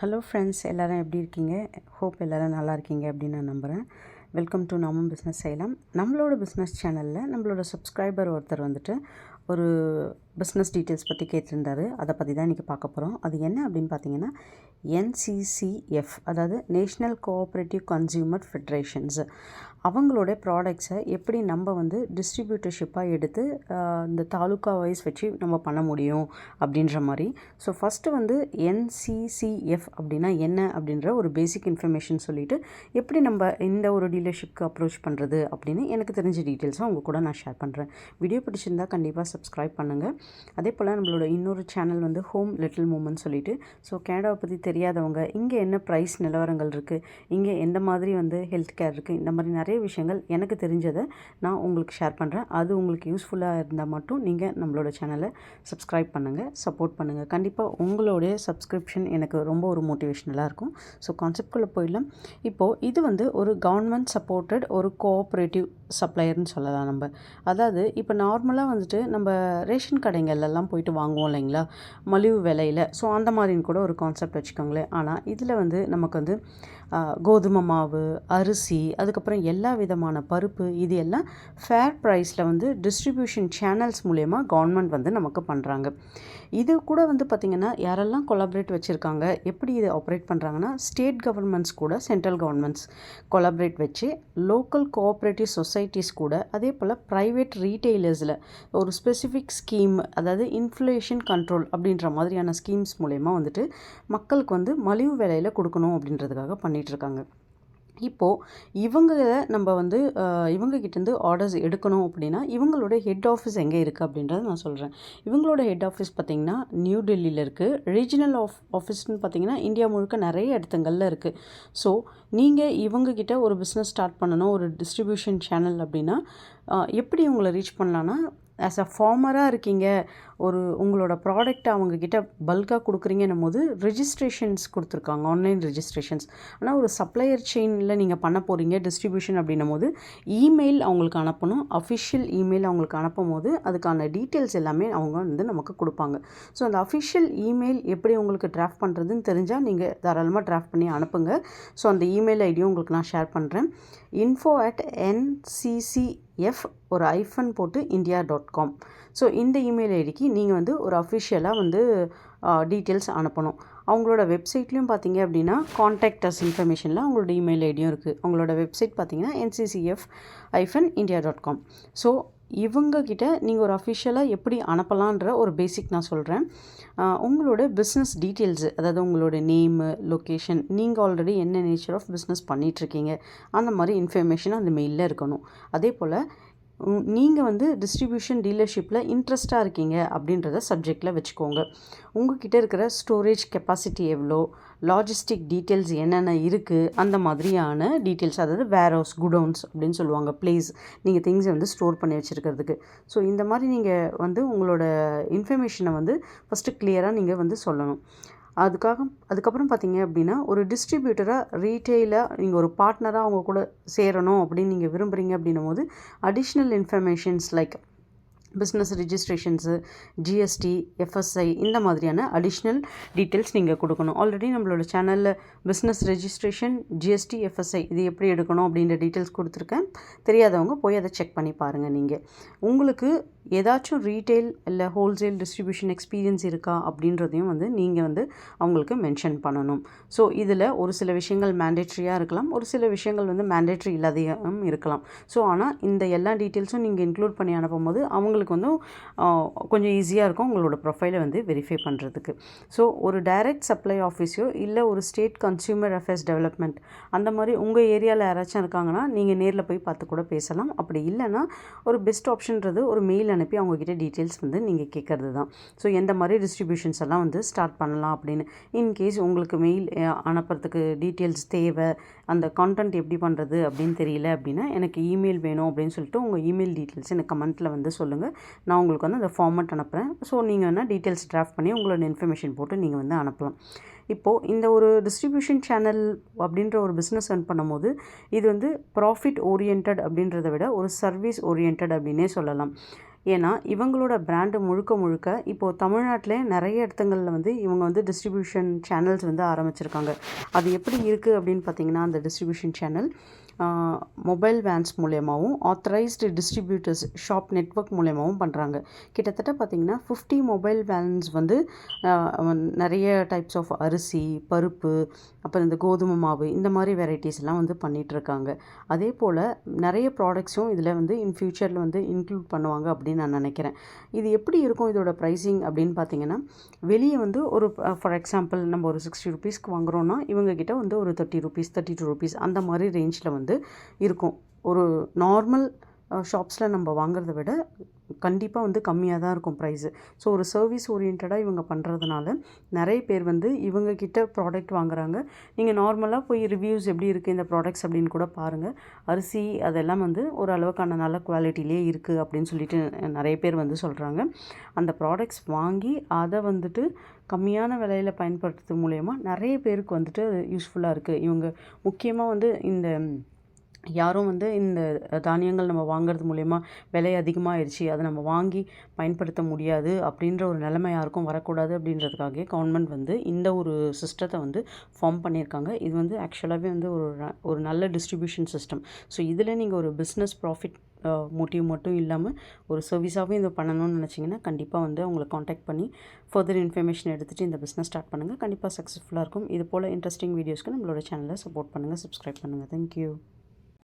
Hello friends எல்லோரும் எப்படி இருக்கீங்க? ஹோப் எல்லோரும் நல்லா இருக்கீங்க அப்படின்னு நான் நம்புகிறேன் வெல்கம் டு நாமும் பிஸ்னஸ் செய்யலாம். நம்மளோட பிஸ்னஸ் சேனலில் நம்மளோட சப்ஸ்கிரைபர் ஒருத்தர் வந்துட்டு ஒரு பிஸ்னஸ் டீட்டெயில்ஸ் பற்றி கேட்டிருந்தாரு. அதை பற்றி தான் இன்றைக்கி பார்க்க போகிறோம் அது என்ன அப்படின்னு பார்த்தீங்கன்னா என்சிசிஎஃப் அதாவது நேஷ்னல் கோஆப்ரேட்டிவ் கன்சியூமர் ஃபெட்ரேஷன்ஸ் அவங்களோட ப்ராடக்ட்ஸை எப்படி நம்ம வந்து டிஸ்ட்ரிபியூட்டர்ஷிப்பாக எடுத்து இந்த தாலுக்கா வைஸ் வச்சு நம்ம பண்ண முடியும் அப்படின்ற மாதிரி. ஸோ ஃபஸ்ட்டு வந்து என்சிசிஎஃப் அப்படின்னா என்ன அப்படின்ற ஒரு பேசிக் இன்ஃபர்மேஷன் சொல்லிவிட்டு எப்படி நம்ம இந்த ஒரு டீலர்ஷிப்க்கு அப்ரோச் பண்ணுறது அப்படின்னு எனக்கு தெரிஞ்ச டீட்டெயில்ஸும் அவங்க கூட நான் ஷேர் பண்ணுறேன் வீடியோ பிடிச்சிருந்தா கண்டிப்பாக சப்ஸ்கிரைப் பண்ணுங்கள் அதே போல் நம்மளோட இன்னொரு சேனல் வந்து ஹோம் லிட்டில் மூமெண்ட் சொல்லிட்டு. ஸோ கேனடாவை பற்றி தெரியாதவங்க இங்கே என்ன ப்ரைஸ் நிலவரங்கள் இருக்குது இங்கே எந்த மாதிரி வந்து ஹெல்த் கேர் இருக்குது இந்த மாதிரி நிறைய விஷயங்கள் எனக்கு தெரிஞ்சதை நான் உங்களுக்கு ஷேர் பண்ணுறேன் அது உங்களுக்கு யூஸ்ஃபுல்லாக இருந்தால் மட்டும் நீங்கள் நம்மளோட சேனலை சப்ஸ்கிரைப் பண்ணுங்கள் சப்போர்ட் பண்ணுங்கள் கண்டிப்பாக உங்களுடைய சப்ஸ்கிரிப்ஷன் எனக்கு ரொம்ப ஒரு மோட்டிவேஷ்னலாக இருக்கும். ஸோ கான்செப்ட்குள்ளே போயிடலாம். இப்போது இது வந்து ஒரு கவர்மெண்ட் சப்போர்ட்டட் ஒரு கோஆப்ரேட்டிவ் சப்ளையர்னு சொல்லலாம் நம்ம. அதாவது இப்போ நார்மலாக வந்துட்டு நம்ம ரேஷன் கடைங்கள்லாம் போயிட்டு வாங்குவோம் இல்லைங்களா? மலிவு விலையில். ஸோ அந்த மாதிரின்னு கூட ஒரு கான்செப்ட் வச்சுக்கோங்களேன். ஆனால் இதில் வந்து நமக்கு வந்து கோதுமை மாவு அரிசி அதுக்கப்புறம் எல்லா விதமான பருப்பு இது எல்லாம் ஃபேர் ப்ரைஸில் வந்து டிஸ்ட்ரிபியூஷன் சேனல்ஸ் மூலயமா கவர்மெண்ட் வந்து நமக்கு பண்ணுறாங்க இது கூட வந்து பார்த்திங்கன்னா யாரெல்லாம் கொலாபரேட் வச்சுருக்காங்க எப்படி இதை ஆப்ரேட் பண்ணுறாங்கன்னா ஸ்டேட் கவர்மெண்ட்ஸ் கூட சென்ட்ரல் கவர்மெண்ட்ஸ் கொலாபரேட் வச்சு லோக்கல் கோஆப்ரேட்டிவ் சொசைட்டிஸ் கூட அதே போல் ப்ரைவேட் ரீட்டெய்லர்ஸில் ஒரு ஸ்பெசிஃபிக் ஸ்கீம் அதாவது இன்ஃப்ளேஷன் கண்ட்ரோல் அப்படின்ற மாதிரியான ஸ்கீம்ஸ் மூலயமா வந்துட்டு மக்களுக்கு வந்து மலிவு விலையில் கொடுக்கணும் அப்படின்றதுக்காக பண்ணிகிட்ருக்காங்க இப்போது இவங்கள நம்ம வந்து இவங்கக்கிட்டேருந்து ஆர்டர்ஸ் எடுக்கணும் அப்படின்னா இவங்களோட ஹெட் ஆஃபீஸ் எங்கே இருக்குது அப்படின்றத நான் சொல்கிறேன் இவங்களோட ஹெட் ஆஃபீஸ் பார்த்திங்கன்னா நியூ டெல்லியில் இருக்குது ரீஜனல் ஆஃப் ஆஃபீஸ்னு பார்த்தீங்கன்னா இந்தியா முழுக்க நிறைய இடத்துங்களில் இருக்குது ஸோ நீங்கள் இவங்கக்கிட்ட ஒரு பிஸ்னஸ் ஸ்டார்ட் பண்ணணும் ஒரு டிஸ்ட்ரிபியூஷன் சேனல் அப்படின்னா எப்படி உங்களை ரீச் பண்ணலான்னா ஆஸ் அ ஃபார்மராக இருக்கீங்க. ஒரு உங்களோட ப்ராடக்ட்டை அவங்கக்கிட்ட பல்காக கொடுக்குறீங்கன்னும் போது ரிஜிஸ்ட்ரேஷன்ஸ் கொடுத்துருக்காங்க ஆன்லைன் ரிஜிஸ்ட்ரேஷன்ஸ் ஆனால் ஒரு சப்ளையர் செயினில் நீங்கள் பண்ண போகிறீங்க டிஸ்ட்ரிபியூஷன் அப்படின்னும் போது இமெயில் அவங்களுக்கு அனுப்பணும். அஃபிஷியல் இமெயில் அவங்களுக்கு அனுப்பும் போது அதுக்கான டீட்டெயில்ஸ் எல்லாமே அவங்க வந்து நமக்கு கொடுப்பாங்க. ஸோ அந்த அஃபிஷியல் இமெயில் எப்படி உங்களுக்கு டிராஃப்ட் பண்ணுறதுன்னு தெரிஞ்சால் நீங்கள் தாராளமாக டிராஃப்ட் பண்ணி அனுப்புங்க. ஸோ அந்த இமெயில் ஐடியும் உங்களுக்கு நான் ஷேர் பண்ணுறேன் இன்ஃபோ அட் என்சிசிஎஃப் ஒரு ஐஃபன் போட்டு இந்தியா டாட் காம் ஸோ இந்த இமெயில் ஐடிக்கு நீங்கள் வந்து ஒரு அஃபிஷியலாக வந்து டீட்டெயில்ஸ் அனுப்பணும். அவங்களோட வெப்சைட்லேயும் பார்த்தீங்க அப்படின்னா காண்டாக்ட் அஸ் இன்ஃபர்மேஷனில் அவங்களோட இமெயில் ஐடியும் இருக்குது அவங்களோட வெப்சைட் பார்த்தீங்கன்னா என்சிசிஎஃப் ஐஃபன் இந்தியா டாட் காம் ஸோ இவங்கக்கிட்ட நீங்கள் ஒரு அஃபிஷியலாக எப்படி அனுப்பலான்ற ஒரு பேசிக் நான் சொல்கிறேன் உங்களோட பிஸ்னஸ் டீட்டெயில்ஸு அதாவது உங்களோட நேமு லொக்கேஷன் நீங்கள் ஆல்ரெடி என்ன நேச்சர் ஆஃப் பிஸ்னஸ் பண்ணிகிட்ருக்கீங்க அந்த மாதிரி இன்ஃபர்மேஷன் அந்த மெயிலில் இருக்கணும். அதே போல் நீங்கள் வந்து டிஸ்ட்ரிபியூஷன் டீலர்ஷிப்பில் இன்ட்ரெஸ்ட்டாக இருக்கீங்க அப்படின்றத சப்ஜெக்டில் வச்சுக்கோங்க. உங்ககிட்ட இருக்கிற ஸ்டோரேஜ் கெப்பாசிட்டி எவ்வளோ லாஜிஸ்டிக் டீட்டெயில்ஸ் என்னென்ன இருக்குது அந்த மாதிரியான டீட்டெயில்ஸ் அதாவது வேர் ஹவுஸ் குடவுன்ஸ் அப்படின்னு சொல்லுவாங்க பிளேஸ் நீங்கள் திங்ஸை வந்து ஸ்டோர் பண்ணி வச்சுருக்கிறதுக்கு. ஸோ இந்த மாதிரி நீங்கள் வந்து உங்களோட இன்ஃபர்மேஷனை வந்து ஃபஸ்ட்டு கிளியராக நீங்கள் வந்து சொல்லணும். அதுக்காக அதுக்கப்புறம் பார்த்தீங்க அப்படின்னா ஒரு டிஸ்ட்ரிபியூட்டராக ரீட்டெயிலாக நீங்கள் ஒரு பார்ட்னராக அவங்க கூட சேரணும் அப்படின்னு நீங்கள் விரும்புகிறீங்க அப்படின்னும் போது additional informations like business registrations GST FSI இந்த மாதிரியான அடிஷ்னல் டீட்டெயில்ஸ் நீங்கள் கொடுக்கணும். ஆல்ரெடி நம்மளோட சேனலில் பிஸ்னஸ் ரெஜிஸ்ட்ரேஷன் ஜிஎஸ்டி எஃப்எஸ்ஐ இது எப்படி எடுக்கணும் அப்படின்ற டீட்டெயில்ஸ் கொடுத்துருக்கேன். தெரியாதவங்க போய் அதை செக் பண்ணி பாருங்கள் நீங்கள் உங்களுக்கு ஏதாச்சும் ரீட்டெயில் இல்லை ஹோல்சேல் டிஸ்ட்ரிபியூஷன் எக்ஸ்பீரியன்ஸ் இருக்கா அப்படின்றதையும் வந்து நீங்கள் வந்து அவங்களுக்கு மென்ஷன் பண்ணணும். ஸோ இதில் ஒரு சில விஷயங்கள் மேண்டேட்ரியாக இருக்கலாம். ஒரு சில விஷயங்கள் வந்து மேண்டேட்ரி இல்லாதையும் இருக்கலாம். ஸோ ஆனால் இந்த எல்லா டீட்டெயில்ஸும் நீங்கள் இன்க்ளூட் பண்ணி அனுப்பும்போது அவங்களுக்கு வந்து கொஞ்சம் ஈஸியாக இருக்கும் உங்களோட ப்ரொஃபைலை வந்து வெரிஃபை பண்ணுறதுக்கு ஸோ ஒரு டைரக்ட் சப்ளை ஆஃபீஸோ இல்லை ஒரு ஸ்டேட் கன்சியூமர் அஃபேர்ஸ் டெவலப்மெண்ட் அந்த மாதிரி உங்கள் ஏரியாவில் யாராச்சும் இருக்காங்கன்னா நீங்கள் நேரில் போய் பார்த்து கூட பேசலாம். அப்படி இல்லைன்னா ஒரு பெஸ்ட் ஆப்ஷன்றது ஒரு மெயில் அனுப்பி அவங்கக்கிட்ட டீட்டெயில்ஸ் வந்து நீங்கள் கேட்குறது தான் ஸோ எந்த மாதிரி டிஸ்ட்ரிபியூஷன்ஸ் எல்லாம் வந்து ஸ்டார்ட் பண்ணலாம் அப்படின்னு இன்கேஸ் உங்களுக்கு மெயில் அனுப்புறதுக்கு டீட்டெயில்ஸ் தேவை அந்த கான்டென்ட் எப்படி பண்ணுறது அப்படின்னு தெரியல அப்படின்னா எனக்கு இமெயில் வேணும் அப்படின்னு சொல்லிட்டு உங்கள் இமெயில் டீட்டெயில்ஸ் எனக்கு கமெண்ட்டில் வந்து சொல்லுங்கள் நான் உங்களுக்கு வந்து அந்த ஃபார்மெட் அனுப்புகிறேன் ஸோ நீங்கள் வேணால் டீட்டெயில்ஸ் ட்ராஃப்ட் பண்ணி உங்களோட இன்ஃபர்மேஷன் போட்டு நீங்கள் வந்து அனுப்பலாம். இப்போது இந்த ஒரு டிஸ்ட்ரிபியூஷன் சேனல் அப்படின்ற ஒரு பிஸ்னஸ் ரன் பண்ணும்போது இது வந்து ப்ராஃபிட் ஓரியன்ட் அப்படின்றத விட ஒரு சர்வீஸ் ஓரியன்ட் அப்படின்னே சொல்லலாம். ஏன்னா இவங்களோட பிராண்டு முழுக்க முழுக்க இப்போது தமிழ்நாட்டில் நிறைய இடத்துங்களில் வந்து இவங்க வந்து டிஸ்ட்ரிபியூஷன் சேனல்ஸ் வந்து ஆரம்பிச்சிருக்காங்க. அது எப்படி இருக்குது அப்படின்னு பார்த்தீங்கன்னா அந்த டிஸ்ட்ரிபியூஷன் சேனல் மொபைல் வேன்ஸ் மூலியமாகவும் ஆத்தரைஸ்டு டிஸ்ட்ரிபியூட்டர்ஸ் ஷாப் நெட்ஒர்க் மூலியமாகவும் பண்ணுறாங்க கிட்டத்தட்ட பார்த்திங்கன்னா ஃபிஃப்டி மொபைல் வேன்ஸ் வந்து நிறைய டைப்ஸ் ஆஃப் அரிசி பருப்பு அப்புறம் இந்த கோதுமை மாவு இந்த மாதிரி வெரைட்டிஸ்லாம் வந்து பண்ணிகிட்ருக்காங்க அதே போல் நிறைய ப்ராடக்ட்ஸும் இதில் வந்து இன் ஃப்யூச்சரில் வந்து இன்க்ளூட் பண்ணுவாங்க அப்படின்னு நான் நினைக்கிறேன். இது எப்படி இருக்கும் இதோட ப்ரைஸிங் அப்படின்னு பார்த்தீங்கன்னா வெளியே வந்து ஒரு ஃபார் எக்ஸாம்பிள் நம்ம ஒரு சிக்ஸ்டி ருபீஸ்க்கு வாங்குகிறோன்னா இவங்கக்கிட்ட வந்து ஒரு thirty rupees thirty two rupees அந்த மாதிரி ரேஞ்சில் வந்து வந்து இருக்கும். ஒரு நார்மல் ஷாப்ஸில் நம்ம வாங்குறத விட கண்டிப்பாக வந்து கம்மியாக தான் இருக்கும் ப்ரைஸு ஸோ ஒரு சர்வீஸ் ஓரியன்டாக இவங்க பண்ணுறதுனால நிறைய பேர் வந்து இவங்கக்கிட்ட ப்ராடக்ட் வாங்குறாங்க. நீங்கள் நார்மலாக போய் ரிவ்யூஸ் எப்படி இருக்குது இந்த ப்ராடக்ட்ஸ் அப்படின்னு கூட பாருங்கள் அரிசி அதெல்லாம் வந்து ஒரு அளவுக்கான நல்ல குவாலிட்டிலே இருக்குது அப்படின்னு சொல்லிட்டு நிறைய பேர் வந்து சொல்கிறாங்க அந்த ப்ராடக்ட்ஸ் வாங்கி அதை வந்துட்டு கம்மியான விலையில் பயன்படுத்துறது மூலயமா நிறைய பேருக்கு வந்துட்டு யூஸ்ஃபுல்லாக இருக்குது இவங்க முக்கியமாக வந்து இந்த யாரும் வந்து இந்த தானியங்கள் நம்ம வாங்குறது மூலயமா விலை அதிகமாகிடுச்சு அதை நம்ம வாங்கி பயன்படுத்த முடியாது அப்படின்ற ஒரு நிலைமை யாருக்கும் வரக்கூடாது அப்படின்றதுக்காகவே கவர்மெண்ட் வந்து இந்த ஒரு சிஸ்டத்தை வந்து ஃபார்ம் பண்ணியிருக்காங்க. இது வந்து ஆக்சுவலாகவே வந்து ஒரு ஒரு நல்ல டிஸ்ட்ரிபியூஷன் சிஸ்டம் ஸோ இதில் நீங்கள் ஒரு பிஸ்னஸ் ப்ராஃபிட் மோட்டிவ் மட்டும் இல்லாமல் ஒரு சர்வீஸாகவும் இதை பண்ணணும்னு நினச்சிங்கன்னா கண்டிப்பாக வந்து அவங்களை காண்டாக்ட் பண்ணி ஃபர்தர் இன்ஃபர்மேஷன் எடுத்துகிட்டு இந்த பிஸ்னஸ் ஸ்டார்ட் பண்ணுங்கள் கண்டிப்பாக சக்ஸஸ்ஃபுல்லாக இருக்கும். இது போல் இன்ட்ரெஸ்டிங் வீடியோஸ்க்கு நம்மளோட சேனலை சப்போர்ட் பண்ணுங்கள் சப்ஸ்கிரைப் பண்ணுங்கள் தேங்க்யூ